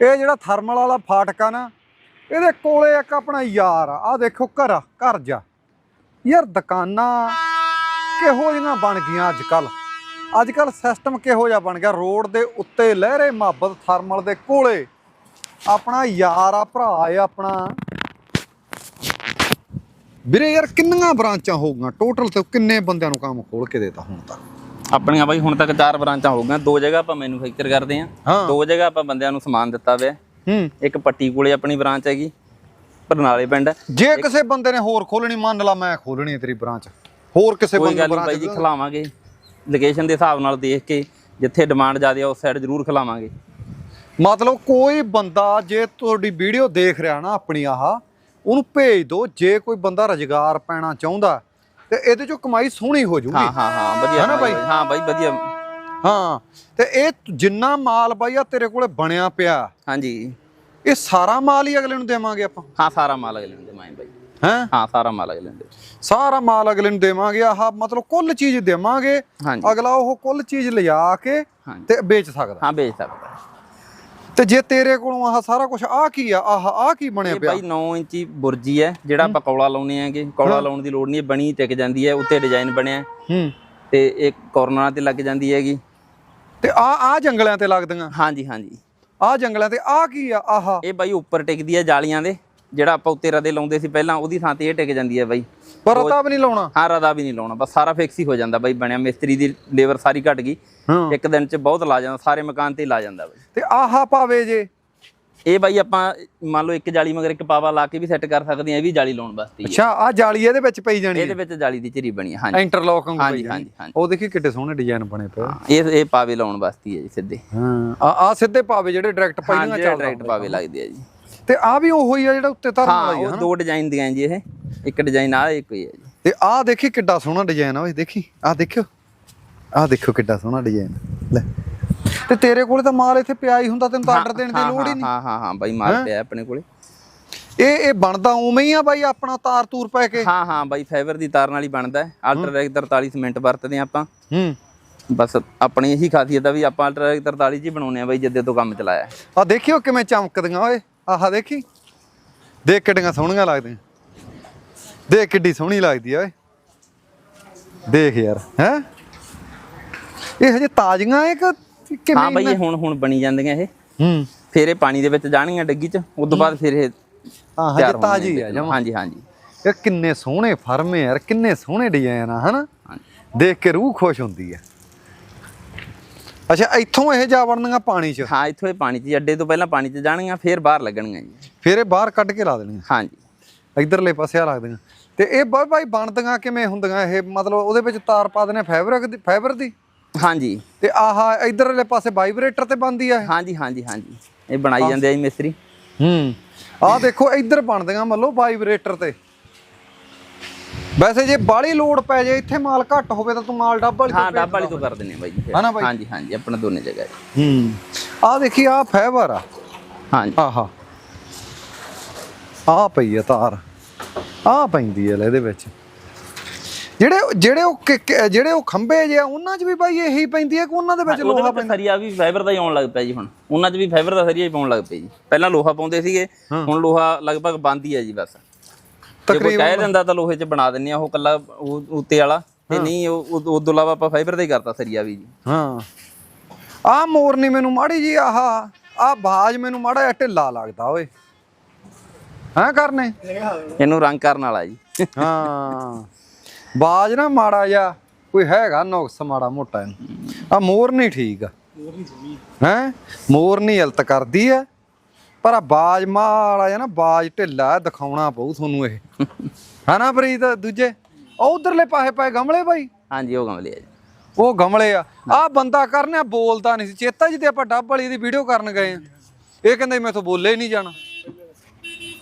ਇਹ ਜਿਹੜਾ ਥਰਮਲ ਵਾਲਾ ਫਾਟਕ ਆ ਨਾ ਇਹਦੇ ਕੋਲੇ ਇੱਕ ਆਪਣਾ ਯਾਰ ਆ। ਆਹ ਦੇਖੋ ਘਰ ਆ, ਘਰ ਜਾ। ਯਾਰ ਦੁਕਾਨਾਂ ਕਿਹੋ ਜਿਹੀਆਂ ਬਣ ਗਈਆਂ ਅੱਜ ਕੱਲ ਅੱਜ ਕੱਲ ਸਿਸਟਮ ਕਿਹੋ ਜਿਹਾ ਬਣ ਗਿਆ? ਰੋਡ ਦੇ ਉੱਤੇ ਲਹਿਰੇ ਮੁਹੱਬਤ ਥਰਮਲ ਦੇ ਕੋਲੇ। ਆਪਣਾ ਯਾਰ ਆ ਭਰਾ ਆ ਆਪਣਾ। ਵੀਰੇ ਯਾਰ ਕਿੰਨੀਆਂ ਬ੍ਰਾਂਚਾਂ ਹੋਊਗੀਆਂ ਟੋਟਲ ਤੇ ਕਿੰਨੇ ਬੰਦਿਆਂ ਨੂੰ ਕੰਮ ਖੋਲ ਕੇ ਦੇਤਾ ਹੁਣ ਤੱਕ? ਆਪਣੀਆਂ ਬਾਈ ਹੁਣ ਤੱਕ ਚਾਰ ਬ੍ਰਾਂਚਾਂ ਹੋ ਗਈਆਂ। ਦੋ ਜਗ੍ਹਾ ਆਪਾਂ ਮੈਨੂਫੈਕਚਰ ਕਰਦੇ ਆਂ। ਹਾਂ। ਦੋ ਜਗ੍ਹਾ ਆਪਾਂ ਬੰਦਿਆਂ ਨੂੰ ਸਮਾਨ ਦਿੱਤਾ ਹੋਇਆ ਹੂੰ। ਇੱਕ ਪੱਟੀ ਕੋਲੇ ਆਪਣੀ ਬ੍ਰਾਂਚ ਹੈਗੀ ਬਰਨਾਲੇ ਪਿੰਡ। ਜੇ ਕਿਸੇ ਬੰਦੇ ਨੇ ਹੋਰ ਖੋਲਣੀ ਮੰਨ ਲਾ ਮੈਂ ਖੋਲਣੀ ਤੇਰੀ ਬ੍ਰਾਂਚ। ਹੋਰ ਕਿਸੇ ਬੰਦੇ ਨਹੀਂ ਬਾਈ ਜੀ ਖਿਲਾਵਾਂਗੇ। ਲੋਕੇਸ਼ਨ ਦੇ ਹਿਸਾਬ ਨਾਲ ਦੇਖ ਕੇ ਜਿੱਥੇ ਡਿਮਾਂਡ ਜ਼ਿਆਦਾ ਆ ਉਸ ਸਾਈਡ ਜ਼ਰੂਰ ਖਿਲਾਵਾਂਗੇ। ਮਤਲਬ ਕੋਈ ਬੰਦਾ ਜੇ ਤੁਹਾਡੀ ਵੀਡੀਓ ਦੇਖ ਰਿਹਾ ਨਾ ਆਪਣੀ ਆਹ ਉਹਨੂੰ ਭੇਜ ਦਿਓ ਜੇ ਕੋਈ ਬੰਦਾ ਰੁਜ਼ਗਾਰ ਪੈਣਾ ਚਾਹੁੰਦਾ ਤੇ ਇਹਦੇ ਚੋਂ ਕਮਾਈ ਸੋਹਣੀ ਹੋ ਜੂਗੀ। ਹਾਂ ਹਾਂ ਹਾਂ ਵਧੀਆ। ਹੈ ਨਾ ਬਾਈ? ਹਾਂ ਬਾਈ ਵਧੀਆ। ਹਾਂ ਤੇ ਇਹ ਜਿੰਨਾ ਮਾਲ ਬਾਈ ਆ ਤੇਰੇ ਕੋਲੇ ਬਣਿਆ ਪਿਆ ਹਾਂਜੀ। ਇਹ ਸਾਰਾ ਮਾਲ ਹੀ ਅਗਲੇ ਨੂੰ ਦੇਵਾਂਗੇ ਆਪਾਂ? ਹਾਂ ਸਾਰਾ ਮਾਲ ਅਗਲੇ ਨੂੰ ਦੇਵਾਂਗੇ ਬਾਈ। ਹੈਂ? ਹਾਂ ਸਾਰਾ ਮਾਲ ਅਗਲੇ ਨੂੰ ਦੇ ਸਾਰਾ ਮਾਲ ਅਗਲੇ ਨੂੰ ਦੇਵਾਂਗੇ ਆਹ ਮਤਲਬ ਕੁੱਲ ਚੀਜ਼ ਦੇਵਾਂਗੇ ਅਗਲਾ ਉਹ ਕੁੱਲ ਚੀਜ਼ ਲਿਜਾ ਕੇ ਤੇ ਵੇਚ ਸਕਦਾ। ਹਾਂ ਵੇਚ ਸਕਦਾ। ਤੇ ਜੇ ਤੇਰੇ ਕੋਲੋਂ ਆਹ ਸਾਰਾ ਕੁਝ ਆ ਕੀ ਆ? ਆਹ ਆ ਕੀ ਬਣਿਆ ਇਹ ਪਿਆ? ਬਾਈ 9 ਇੰਚੀ ਬੁਰਜੀ ਹੈ ਜਿਹੜਾ ਆਪਾਂ ਕੌਲਾ ਲਾਉਨੇ ਆਂਗੇ ਕੌਲਾ ਲਾਉਣ ਦੀ ਲੋੜ ਨਹੀਂ ਹੈ, ਬਣੀ ਟਿਕ ਜਾਂਦੀ ਹੈ ਉੱਤੇ ਡਿਜ਼ਾਈਨ ਬਣਿਆ। ਹੂੰ। ਤੇ ਇਹ ਕੋਰਨਰਾਂ ਤੇ ਲੱਗ ਜਾਂਦੀ ਹੈਗੀ। ਤੇ ਆ ਆ ਜੰਗਲਾਂ ਤੇ ਲੱਗਦੀਆਂ? ਹਾਂਜੀ ਹਾਂਜੀ। ਆ ਜੰਗਲਾਂ ਤੇ ਆ ਕੀ ਆ? ਆਹ। ਇਹ ਬਾਈ ਉੱਪਰ ਟਿਕਦੀ ਹੈ ਜਾਲੀਆਂ ਦੇ। ਜਿਹੜਾ ਆਪਾਂ ਉੱਤੇ ਰਦੇ ਲਾਉਂਦੇ ਸੀ ਪਹਿਲਾਂ ਉਹਦੀ ਥਾਂ ਤੇ ਇਹ ਟਿਕ ਜਾਂਦੀ ਹੈ ਬਾਈ। ਪਰ ਰਤਾ ਵੀ ਨਹੀਂ ਲਾਉਣਾ। ਹਾਂ ਰਦਾ ਵੀ ਨਹੀਂ ਲਾਉਣਾ। ਬਸ ਸਾਰਾ ਫਿਕਸ ਹੀ ਹੋ ਜਾਂਦਾ ਬਾਈ ਬਣਿਆ। ਮਿਸਤਰੀ ਦੀ ਲੇਬਰ ਸਾਰੀ ਘਟ ਗਈ। ਇੱਕ ਦਿਨ ਚ ਬਹੁਤ ਲਾ ਜਾਂਦਾ ਸਾਰੇ ਮਕਾਨ ਤੇ ਲਾ ਜਾਂਦਾ ਬਾਈ। ਤੇ ਆਹ ਪਾਵੇ ਜੇ। ਇਹ ਬਾਈ ਆਪਾਂ ਮੰਨ ਲਓ ਇੱਕ ਜਾਲੀ ਮਗਰ ਇੱਕ ਪਾਵਾ ਲਾ ਕੇ ਵੀ ਸੈੱਟ ਕਰ ਸਕਦੇ ਆ ਇਹ ਵੀ ਜਾਲੀ ਲਾਉਣ ਵਾਸਤੇ ਅੱਛਾ ਆ ਜਾਲੀ ਇਹਦੇ ਵਿੱਚ ਪਈ ਜਾਣੀ ਇਹਦੇ ਵਿੱਚ ਜਾਲੀ ਦੀ ਝਰੀ ਬਣੀ ਹਾਂਜੀ। ਇੰਟਰਲੌਕ ਵਾਂਗੂ ਹਾਂਜੀ ਪਈ ਹਾਂਜੀ ਉਹ ਦੇਖੀ ਕਿੱਡੇ ਸੋਹਣੇ ਡਿਜ਼ਾਈਨ ਬਣੇ ਪਏ ਇਹ ਇਹ ਪਾਵੇ ਲਾਉਣ ਵਾਸਤੇ ਹੀ ਜੀ ਸਿੱਧੇ। ਹਾਂ ਆ ਆ ਸਿੱਧੇ ਪਾਵੇ ਜਿਹੜੇ ਡਾਇਰੈਕਟ ਪਹਿਲਾਂ ਜਿਹੜਾ ਚੱਲਦਾ ਡਾਇਰੈਕਟ ਪਾਵੇ ਲੱਗਦੇ ਆ ਜੀ। ਤੇ ਆ ਵੀ ਉਹੋ ਹੀ ਆ ਜਿਹੜਾ ਉੱਤੇ ਧਰਨ ਹਾਂ ਵਾਲਾ ਹੀ ਆ ਉਹ ਦੋ ਡਿਜ਼ਾਈਨ ਦੀਆਂ ਜੀ ਇਹ। ਇੱਕ ਡਿਜ਼ਾਈਨ ਆ ਇੱਕ ਹੀ ਹੈ ਜੀ। ਤੇ ਆ ਦੇਖੀ ਕਿੱਡਾ ਸੋਹਣਾ ਡਿਜ਼ਾਈਨ ਆ ਓਏ ਦੇਖੀ? ਆ ਦੇਖਿਓ। ਆ ਦੇਖੋ ਕਿੱਡਾ ਸੋਹਣਾ ਡਿਜ਼ਾਈਨ ਲੈ। ਤੇ ਤੇਰੇ ਕੋਲੇ ਤਾਂ ਮਾਲ ਇੱਥੇ ਪਿਆ ਹੀ ਹੁੰਦਾ ਤੈਨੂੰ ਤਾਂ ਆਰਡਰ ਦੇਣ ਦੀ ਹਾਂ, ਲੋੜ ਹੀ ਨਹੀਂ। ਹਾਂ ਹਾਂ ਹਾਂ ਬਾਈ ਮਾਲ ਪਿਆ ਆਪਣੇ ਕੋਲੇ। ਇਹ ਇਹ ਬਣਦਾ ਉਵੇਂ ਹੀ ਆ ਬਾਈ ਆਪਣਾ ਤਾਰ ਤੂਰ ਪੈ ਕੇ? ਹਾਂ ਹਾਂ ਬਾਈ ਫਾਈਬਰ ਦੀ ਤਾਰ ਨਾਲ ਹੀ ਬਣਦਾ ਹੈ। ਅਲਟਰਾਟੈਕ 43 ਸੀਮੈਂਟ ਵਰਤਦੇ ਆਪਾਂ। ਹੂੰ। ਬਸ ਆਪਣੀ ਇਹੀ ਖਾਸੀਅਤ ਆ ਵੀ ਆਪਾਂ ਅਲਟਰਾਟੈਕ 43 ਚ ਹੀ ਬਣਾਉਨੇ ਆ ਬਾਈ ਜਿੱਦੇ ਤੋਂ ਕੰਮ ਚਲਾਇਆ। ਹੈ। ਆ ਦੇਖਿਓ ਕਿਵੇਂ ਚਮਕਦੀਆਂ ਓਏ। ਆਹ ਦੇਖੀ? ਦੇਖ ਕਿੱਡੀਆਂ ਸੋਹਣੀਆਂ ਲੱਗਦੀਆਂ। ਦੇਖ ਕਿੱਡੀ ਸੋਹਣੀ ਲੱਗਦੀ ਆ ਓਏ। ਦੇਖ ਯਾਰ ਹੈ? ਇਹ ਹਜੇ ਤਾਜ਼ੀਆਂ ਏ ਕਿ ਕਿਵੇਂ ਹਾਂ ਬਾਈ ਇਹ ਹੁਣ ਹੁਣ ਬਣੀ ਜਾਂਦੀਆਂ ਇਹ। ਹੂੰ। ਫਿਰ ਇਹ ਪਾਣੀ ਦੇ ਵਿੱਚ ਜਾਣਗੀਆਂ ਡੱਗੀ ਚ ਉਸ ਤੋਂ ਬਾਅਦ ਫਿਰ ਇਹ ਹਾਂ ਹਜੇ ਤਾਜ਼ੀ ਆ। ਜਮਾ। ਹਾਂਜੀ ਹਾਂਜੀ। ਇਹ ਕਿੰਨੇ ਸੋਹਣੇ ਫਰਮੇ ਯਾਰ ਕਿੰਨੇ ਸੋਹਣੇ ਡਿਜ਼ਾਈਨ ਆ ਹਨਾ। ਦੇਖ ਕੇ ਰੂਹ ਖੁਸ਼ ਹੁੰਦੀ ਆ। ਅੱਛਾ ਇੱਥੋਂ ਇਹ ਜਾ ਵੜਨੀਆਂ ਪਾਣੀ 'ਚ? ਹਾਂ ਇੱਥੋਂ ਇਹ ਪਾਣੀ ਚ ਅੱਡੇ ਤੋਂ ਪਹਿਲਾਂ ਪਾਣੀ ਚ ਜਾਣਗੀਆਂ ਫਿਰ ਬਾਹਰ ਲੱਗਣਗੀਆਂ ਜੀ। ਫਿਰ ਇਹ ਬਾਹਰ ਕੱਢ ਕੇ ਲਾ ਦੇਣੀਆਂ ਹਾਂਜੀ ਇਧਰਲੇ ਪਾਸੇ ਆ ਲੱਗਦੀਆਂ ਤੇ ਇਹ ਬਾਈ ਬਾਈ ਬਣਦੀਆਂ ਕਿਵੇਂ ਹੁੰਦੀਆਂ? ਇਹ ਮਤਲਬ ਉਹਦੇ ਵਿੱਚ ਤਾਰ ਪਾ ਦਿੰਦੇ ਫਾਈਬਰ ਦੀ ਫਾਈਬਰ ਦੀ? ਹਾਂਜੀ ਤੇ ਆਹ ਇਧਰਲੇ ਪਾਸੇ ਵਾਈਬ੍ਰੇਟਰ ਤੇ ਬਣਦੀ ਆ ਹਾਂਜੀ ਹਾਂਜੀ ਹਾਂਜੀ ਇਹ ਬਣਾਈ ਜਾਂਦੇ ਆ ਜੀ ਮਿਸਤਰੀ। ਹੂੰ। ਆਹ ਦੇਖੋ ਇੱਧਰ ਬਣਦੀਆਂ ਮਤਲਬ ਵਾਈਬ੍ਰੇਟਰ ਤੇ। ਵੈਸੇ ਜੇ ਬਾਲੀ ਲੋਡ ਪੈ ਜੇ ਇੱਥੇ ਮਾਲ ਘੱਟ ਹੋਵੇ ਤਾਂ ਤੂੰ ਮਾਲ ਡੱਬਲ ਹਾਂ ਡੱਬ ਵਾਲੀ ਤੋਂ ਕਰ ਆ ਬਾਈ ਜੀ। ਹਨਾ ਬਾਈ? ਹਾਂਜੀ ਹਾਂਜੀ ਆਪਣਾ ਦੋਨੇ ਜਗ੍ਹਾ ਹੈ ਹੂੰ। ਆਹ ਦੇਖੀ ਆਹ ਫਾਈਬਰ ਆ। ਹਾਂਜੀ। ਆਹਾ। ਆਹ ਪਈ ਆ ਤਾਰ। ਆਹ ਪੈਂਦੀ ਆ ਲੈ ਇਹਦੇ ਵਿੱਚ। ਜਿਹੜੇ ਜਿਹੜੇ ਉਹ ਕਿ- ਕਿ- ਜਿਹੜੇ ਉਹ ਖੰਭੇ ਜੇ ਆ, ਉਹਨਾਂ 'ਚ ਵੀ ਬਾਈ ਇਹੀ ਪੈਂਦੀ ਹੈ ਕਿ ਉਹਨਾਂ ਦੇ ਵਿੱਚ ਲੋਹਾ ਵਿੱਚ ਸਰੀਆ ਵੀ ਫਾਈਬਰ ਦਾ ਹੀ ਆਉਣ ਲੱਗ ਪਿਆ ਜੀ ਹੁਣ। ਉਹਨਾਂ 'ਚ ਵੀ ਫਾਈਬਰ ਦਾ ਸਰੀਆ ਹੀ ਪਾਉਣ ਲੱਗ ਪਏ ਜੀ। ਪਹਿਲਾਂ ਲੋਹਾ ਪਾਉਂਦੇ ਸੀਗੇ ਹੁਣ ਲੋਹਾ ਲਗਭਗ ਬੰਦ ਹੀ ਹੈ ਜੀ ਬਸ। ਜੇ ਕੋਈ ਕਹਿ ਦਿੰਦਾ ਤਾਂ ਲੋਹੇ 'ਚ ਬਣਾ ਦਿੰਨੇ ਆ ਉਹ ਕੱਲਾ ਉਹ ਉੱਤੇ ਵਾਲਾ। ਤੇ ਨਹੀਂ ਉਹ ਉਹ- ਇਲਾਵਾ ਆਪਾਂ ਫਾਈਬਰ ਦਾ ਹੀ ਕਰਤਾ ਸਰੀਆ ਵੀ ਜੀ। ਹਾਂ। ਆਹ ਮੋਰਨੀ ਮੈਨੂੰ ਮਾੜੀ ਜੀ ਆਹ ਆਹ ਬਾਜ ਮੈਨੂੰ ਮਾੜਾ ਜਿਹਾ ਢਿੱਲਾ ਲੱਗਦਾ ਓਏ। ਹਾਂ ਕਰਨੇ? ਇਹਨੂੰ ਰੰਗ ਕਰਨ ਵਾਲਾ ਜੀ। ਹਾਂ। ਬਾਜ ਨਾ ਮਾੜਾ ਜਿਹਾ ਕੋਈ ਹੈਗਾ ਨੁਕਸ ਮਾੜਾ ਮੋਟਾ ਇਹਨੂੰ। ਆ ਮੋਰਨੀ ਠੀਕ ਆ। ਹੈ? ਮੋਰਨੀ ਹਲਤ ਕਰਦੀ ਆ। ਪਰ ਆ ਬਾਜ ਮਾੜਾ ਜਿਹਾ ਨਾ ਬਾਜ ਢਿੱਲਾ ਦਿਖਾਉਣਾ ਪਊ ਤੁਹਾਨੂੰ ਇਹ। ਹਨਾ ਪ੍ਰੀਤ ਦੂਜੇ? ਉਹ ਉਧਰਲੇ ਪਾਸੇ ਪਏ ਗਮਲੇ ਬਾਈ? ਹਾਂਜੀ ਉਹ ਗਮਲੇ ਆ ਜੀ। ਉਹ ਗਮਲੇ ਆ। ਆ ਬੰਦਾ ਕਰਨਿਆ ਬੋਲਦਾ ਨਹੀਂ ਸੀ। ਚੇਤਾ ਜਿਹਦੇ ਆਪਾਂ ਡੱਬ ਵਾਲੀ ਦੀ ਵੀਡੀਓ ਕਰਨ ਗਏ ਆ। ਇਹ ਕਹਿੰਦਾ ਮੈਂ ਤੋਂ ਬੋਲੇ ਨਹੀਂ ਜਾਣਾ।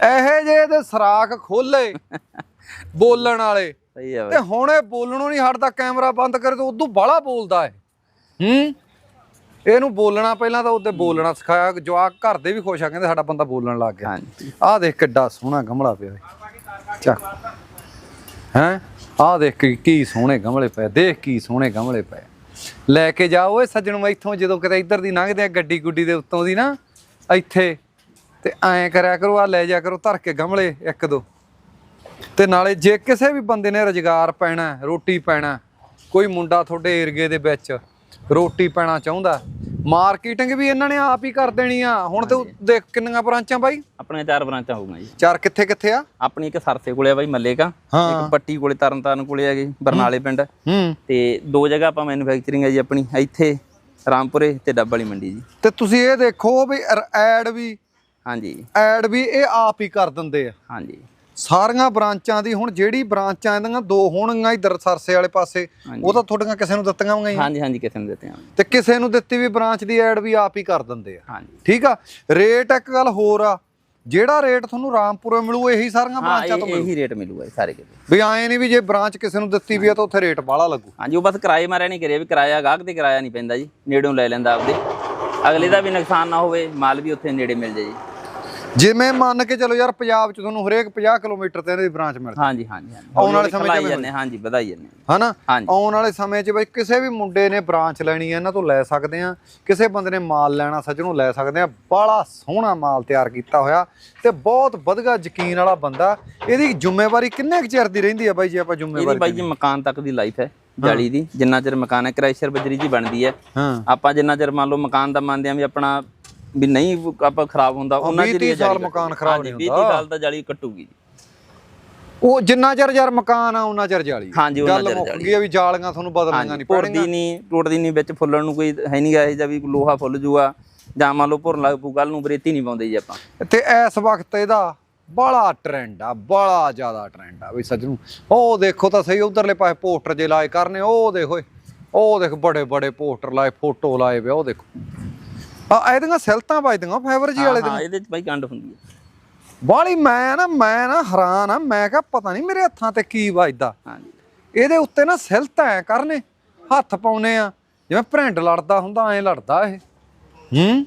ਇਹੇ ਜੇ ਇਹਦੇ ਸਰਾਖ ਖੋਲੇ ਬੋਲਣ ਵਾਲੇ। ਸਹੀ ਆ ਤੇ ਹੁਣ ਇਹ ਬੋਲਣੋਂ ਨਹੀਂ ਹਟਦਾ ਕੈਮਰਾ ਬੰਦ ਕਰੇ ਤੇ ਉਦੋਂ ਬਾਹਲਾ ਬੋਲਦਾ ਹੈ ਹੂੰ? ਇਹਨੂੰ ਬੋਲਣਾ ਪਹਿਲਾਂ ਤਾਂ ਉਹਦੇ ਬੋਲਣਾ ਸਿਖਾਇਆ ਜਵਾਕ ਘਰ ਦੇ ਵੀ ਖੁਸ਼ ਆ ਕਹਿੰਦੇ ਸਾਡਾ ਬੰਦਾ ਬੋਲਣ ਲੱਗ ਗਿਆ। ਹਾਂਜੀ। ਆਹ ਦੇਖ ਕਿੱਡਾ ਸੋਹਣਾ ਗਮਲਾ ਪਿਆ। ਚੱਕ ਹੈ? ਆਹ ਦੇਖ ਕੀ ਸੋਹਣੇ ਗਮਲੇ ਪਏ ਦੇਖ ਕੀ ਸੋਹਣੇ ਗਮਲੇ ਪਏ ਲੈ ਕੇ ਜਾ ਓਏ ਸੱਜਣ ਮੈਂ ਇੱਥੋਂ ਜਦੋਂ ਕਿਤੇ ਇੱਧਰ ਦੀ ਲੰਘਦੇ ਆ ਗੱਡੀ ਗੁੱਡੀ ਦੇ ਉੱਤੋਂ ਦੀ ਨਾ ਇੱਥੇ। ਤੇ ਐਂ ਕਰਿਆ ਕਰੋ ਆ ਲੈ ਜਾ ਕਰੋ ਧਰ ਕੇ ਗਮਲੇ ਇੱਕ ਦੋ। ਤੇ ਨਾਲੇ ਜੇ ਕਿਸੇ ਵੀ ਬੰਦੇ ਨੇ ਰੁਜ਼ਗਾਰ ਪੈਣਾ ਰੋਟੀ ਪੈਣਾ ਕੋਈ ਮੁੰਡਾ ਤੁਹਾਡੇ ਏਰੀਏ ਦੇ ਵਿੱਚ ਰੋਟੀ ਪੈਣਾ ਚਾਹੁੰਦਾ। ਮਾਰਕੀਟਿੰਗ ਵੀ ਇਹਨਾਂ ਨੇ ਆਪ ਹੀ ਕਰ ਦੇਣੀ ਆ। ਹੁਣ ਤੇ ਦੇਖ ਕਿੰਨੀਆਂ ਬ੍ਰਾਂਚਾਂ ਬਾਈ? ਆਪਣੀਆਂ ਚਾਰ ਬ੍ਰਾਂਚਾਂ ਹੋਊਗੀਆਂ ਜੀ। ਚਾਰ ਕਿੱਥੇ ਕਿੱਥੇ ਆ? ਆਪਣੀ ਇੱਕ ਸਰਸੇ ਕੋਲੇ ਆ ਬਾਈ ਮੱਲੇਕਾ। ਇੱਕ ਪੱਟੀ ਕੋਲੇ ਤਰਨਤਾਰਨ ਕੋਲੇ ਹੈਗੀ ਬਰਨਾਲੇ ਪਿੰਡ। ਤੇ ਦੋ ਜਗ੍ਹਾ ਆਪਾਂ ਮੈਨੂਫੈਕਚਰਿੰਗ ਹੈ ਜੀ ਆਪਣੀ ਇੱਥੇ ਰਾਮਪੁਰੇ ਤੇ ਡੱਬ ਵਾਲੀ ਮੰਡੀ ਜੀ। ਤੇ ਤੁਸੀਂ ਇਹ ਦੇਖੋ ਵੀ ਐਡ ਵੀ ਹਾਂਜੀ। ਐਡ ਵੀ ਇਹ ਆਪ ਹੀ ਕਰ ਦਿੰਦੇ ਆ। ਹਾਂਜੀ। ਸਾਰੀਆਂ ਬ੍ਰਾਂਚਾਂ ਦੀ ਹੁਣ ਜਿਹੜੀ ਬ੍ਰਾਂਚਾਂ ਇਹਦੀਆਂ ਦੋ ਹੋਣਗੀਆਂ ਇਧਰ ਸਰਸੇ ਵਾਲੇ ਪਾਸੇ ਉਹ ਤਾਂ ਤੁਹਾਡੀਆਂ ਕਿਸੇ ਨੂੰ ਦਿੱਤੀਆਂ ਹੋਈਆਂ ਹੀ ਆ। ਹਾਂਜੀ ਹਾਂਜੀ ਕਿਸੇ ਨੂੰ ਦਿੱਤੇ ਹਾਂ ਤੇ ਕਿਸੇ ਨੂੰ ਦਿੱਤੀ ਵੀ ਬ੍ਰਾਂਚ ਦੀ ਐਡ ਵੀ ਆਪ ਹੀ ਕਰ ਦਿੰਦੇ ਆ। ਹਾਂਜੀ। ਠੀਕ ਆ? ਰੇਟ ਇੱਕ ਗੱਲ ਹੋਰ ਆ ਜਿਹੜਾ ਰੇਟ ਤੁਹਾਨੂੰ ਰਾਮਪੁਰੇ ਮਿਲੂ ਇਹੀ ਸਾਰੀਆਂ ਬ੍ਰਾਂਚਾਂ ਤੋਂ ਮਿਲੂ। ਇਹੀ ਰੇਟ ਮਿਲੂਗਾ ਸਾਰੇ ਕਿਤੇ। ਵੀ ਆਏ ਨਹੀਂ ਵੀ ਜੇ ਬ੍ਰਾਂਚ ਕਿਸੇ ਨੂੰ ਦਿੱਤੀ ਵੀ ਆ ਤਾਂ ਉੱਥੇ ਰੇਟ ਬਾਹਲਾ ਲੱਗੂ। ਹਾਂਜੀ ਉਹ ਬਸ ਕਿਰਾਏ ਮਾਰਿਆ ਨਹੀਂ ਕਰਿਆ ਵੀ ਕਿਰਾਇਆ ਗਾਹਕ ਤੇ ਕਿਰਾਇਆ ਨਹੀਂ ਪੈਂਦਾ ਜੀ ਨੇੜੋਂ ਲੈ ਲੈਂਦਾ ਆਪਦੇ। ਅਗਲੇ ਦਾ ਵੀ ਨੁਕਸਾਨ ਨਾ ਹੋਵੇ ਮਾਲ ਵੀ ਉੱਥੇ ਨੇੜੇ ਮਿਲ ਜਾਏ ਜੀ। ਜਿਵੇਂ ਮੰਨ ਕੇ ਚਲੋ ਯਾਰ ਪੰਜਾਬ 'ਚ ਤੁਹਾਨੂੰ ਹਰੇਕ 50 ਕਿਲੋਮੀਟਰ ਤੇ ਇਹਦੀ ਬ੍ਰਾਂਚ ਮਿਲਦੀ। ਹਾਂਜੀ ਹਾਂਜੀ ਆਉਣ ਵਾਲੇ ਸਮੇਂ 'ਚ ਜਾਂਦੇ ਹਾਂਜੀ ਵਧਾਈ ਜਾਂਦੇ। ਹਨਾ। ਆਉਣ ਵਾਲੇ ਸਮੇਂ 'ਚ ਬਈ ਕਿਸੇ ਵੀ ਮੁੰਡੇ ਨੇ ਬ੍ਰਾਂਚ ਲੈਣੀ ਹੈ ਇਹਨਾਂ ਤੋਂ ਲੈ ਸਕਦੇ ਆ। ਕਿਸੇ ਬੰਦੇ ਨੇ ਮਾਲ ਲੈਣਾ ਸੱਜਣੋਂ ਲੈ ਸਕਦੇ ਆ। ਬੜਾ ਸੋਹਣਾ ਮਾਲ ਤਿਆਰ ਕੀਤਾ ਹੋਇਆ ਤੇ ਬਹੁਤ ਵਧਗਾ ਯਕੀਨ ਵਾਲਾ ਬੰਦਾ। ਇਹਦੀ ਜ਼ਿੰਮੇਵਾਰੀ ਕਿੰਨੇ ਕੁ ਚਿਰ ਦੀ ਰਹਿੰਦੀ ਆ ਬਾਈ ਜੇ ਆਪਾਂ ਇਹਦੀ ਜ਼ਿੰਮੇਵਾਰੀ ਬਾਈ ਜੀ ਮਕਾਨ ਤੱਕ ਦੀ ਲਾਈਫ ਹੈ ਜਾਲੀ ਦੀ। ਜਿੰਨਾ ਚਿਰ ਮਕਾਨ ਹੈ ਕ੍ਰੈਸ਼ਰ ਬਜਰੀ ਜੀ ਬਣਦੀ ਹਾਂ। ਆਪਾਂ ਜਿੰਨਾ ਚਿਰ ਮੰਨ ਲਓ ਮਕਾਨ ਦਾ ਮੰਨਦੇ ਆ ਵੀ ਆਪਣਾ ਵੀ ਨਹੀਂ ਆਪਾਂ ਖਰਾਬ ਹੁੰਦਾ ਉਹਨਾਂ ਚਿਰ ਹੀ ਤੀਹ ਇਹ ਜਾਲੀ ਸਾਲ ਮਕਾਨ ਖਰਾਬ ਨਹੀਂ 20 ਹੁੰਦਾ। ਸਾਲ ਤਾਂ ਜਾਲੀ ਕੱਟੂਗੀ ਜੀ। ਉਹ ਜਿੰਨਾ ਚਿਰ ਯਾਰ ਮਕਾਨ ਆ ਉਹਨਾਂ ਚਿਰ ਜਾਲੀ। ਹਾਂਜੀ, ਉਹਨਾਂ ਗੱਲ ਚਿਰ ਮੁੱਕ ਜਾਲੀ। ਗਈ ਆ ਵੀ ਜਾਲੀਆਂ ਤੁਹਾਨੂੰ ਬਦਲਣੀਆਂ ਨਹੀਂ ਟੁੱਟਦੀ ਨਹੀਂ ਟੁੱਟਦੀ ਨਹੀਂ ਵਿੱਚ ਫੁੱਲਣ ਨੂੰ ਕੋਈ ਹੈ ਨਹੀਂ ਗਾ ਇਹ ਜਾਂ ਵੀ ਲੋਹਾ ਫੁੱਲ ਜੂਗਾ ਜਾਂ ਮੰਨ ਲਓ ਭੁਰਨ ਲੱਗ ਪੂ ਕੱਲ ਨੂੰ ਬਰੇਤੀ ਨਹੀਂ ਪਾਉਂਦੇ ਜੀ ਆਪਾਂ। ਤੇ ਇਸ ਵਕਤ ਇਹਦਾ ਬੜਾ ਟ੍ਰੈਂਡ ਆ ਬੜਾ ਜ਼ਿਆਦਾ ਟ੍ਰੈਂਡ ਆ ਵੀ ਸੱਜਣੋ ਉਹ ਦੇਖੋ ਤਾਂ ਸਹੀ ਉਧਰਲੇ ਪਾਸੇ ਪੋਸਟਰ ਜੇ ਲਾਏ ਕਰਨੇ ਉਹ ਦੇਖੋ ਉਹ ਦੇਖ ਬੜੇ ਬੜੇ ਪੋਸਟਰ ਲਾਏ ਫੋਟੋ ਲਾਏ ਵੇ ਉਹ ਦੇਖੋ। ਆ ਇਹਦੀਆਂ ਸੈਲਤਾਂ ਵੱਜਦੀਆਂ ਫਾਈਬਰ ਜੀ ਵਾਲੇ ਹਾਂ ਇਹਦੇ ਚ ਬਾਈ ਕੰਡ ਹੁੰਦੀ ਹੈ ਬਾਲੀ ਮੈਂ ਨਾ ਮੈਂ ਨਾ ਹੈਰਾਨ ਆ ਮੈਂ ਕਿਹਾ ਪਤਾ ਨਹੀਂ ਮੇਰੇ ਹੱਥਾਂ ਤੇ ਕੀ ਵੱਜਦਾ। ਹਾਂਜੀ। ਇਹਦੇ ਉੱਤੇ ਨਾ ਸੈਲਤਾਂ ਐ ਕਰਨੇ ਹੱਥ ਪਾਉਨੇ ਆ ਜਿਵੇਂ ਭਰਿੰਡ ਲੜਦਾ ਹੁੰਦਾ ਐ ਲੜਦਾ ਇਹ। ਹੂੰ?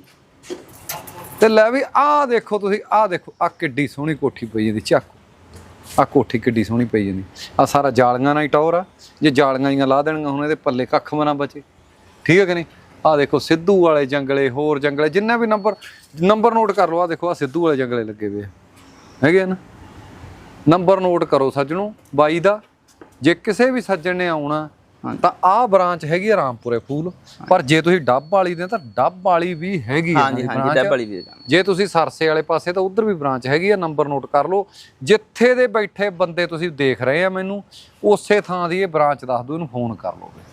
ਤੇ ਲੈ ਵੀ ਆਹ ਦੇਖੋ ਤੁਸੀਂ ਆਹ ਦੇਖੋ ਆ ਕਿੱਡੀ ਸੋਹਣੀ ਕੋਠੀ ਪਈ ਜਾਂਦੀ ਚੱਕ। ਆ ਕੋਠੀ ਕਿੱਡੀ ਸੋਹਣੀ ਪਈ ਜਾਂਦੀ ਆ ਸਾਰਾ ਜਾਲੀਆਂ ਨਾਲ ਹੀ ਟੌਰ ਆ। ਜੇ ਜਾਲੀਆਂ ਜੀਆਂ ਲਾ ਦੇਣੀਆਂ ਹੁਣ ਇਹਦੇ ਪੱਲੇ ਕੱਖ ਵੀ ਨਾ ਬਚੇ। ਠੀਕ ਹੈ ਕਿ ਨਹੀਂ? ਆ ਦੇਖੋ ਸਿੱਧੂ ਵਾਲੇ ਜੰਗਲੇ ਹੋਰ ਜੰਗਲੇ ਜਿੰਨੇ ਵੀ ਨੰਬਰ ਨੰਬਰ ਨੋਟ ਕਰ ਲਓ ਆ ਦੇਖੋ ਆ ਸਿੱਧੂ ਵਾਲੇ ਜੰਗਲੇ ਲੱਗੇ ਹੋਏ ਹੈਗੇ ਨਾ? ਨੰਬਰ ਨੋਟ ਕਰੋ ਸੱਜਣੋ ਬਾਈ ਦਾ। ਜੇ ਕਿਸੇ ਵੀ ਸੱਜਣ ਨੇ ਆਉਣਾ ਤਾਂ ਆਹ ਬ੍ਰਾਂਚ ਹੈਗੀ ਆ ਰਾਮਪੁਰੇ ਫੂਲ। ਪਰ ਜੇ ਤੁਸੀਂ ਡੱਬ ਵਾਲੀ ਦੇ ਤਾਂ ਡੱਬ ਵਾਲੀ ਵੀ ਹੈਗੀ ਆ ਹਾਂਜੀ ਹਾਂਜੀ। ਡੱਬ ਵਾਲੀ ਵੀ ਜੇ ਤੁਸੀਂ ਸਰਸੇ ਵਾਲੇ ਪਾਸੇ ਤਾਂ ਉਧਰ ਵੀ ਬ੍ਰਾਂਚ ਹੈਗੀ ਆ ਨੰਬਰ ਨੋਟ ਕਰ ਲਓ। ਜਿੱਥੇ ਦੇ ਬੈਠੇ ਬੰਦੇ ਤੁਸੀਂ ਦੇਖ ਰਹੇ ਆ ਮੈਨੂੰ ਉਸੇ ਥਾਂ ਦੀ ਇਹ ਬ੍ਰਾਂਚ ਦੱਸ ਦਿਓ ਇਹਨੂੰ ਫੋਨ ਕਰ ਲਓਗੇ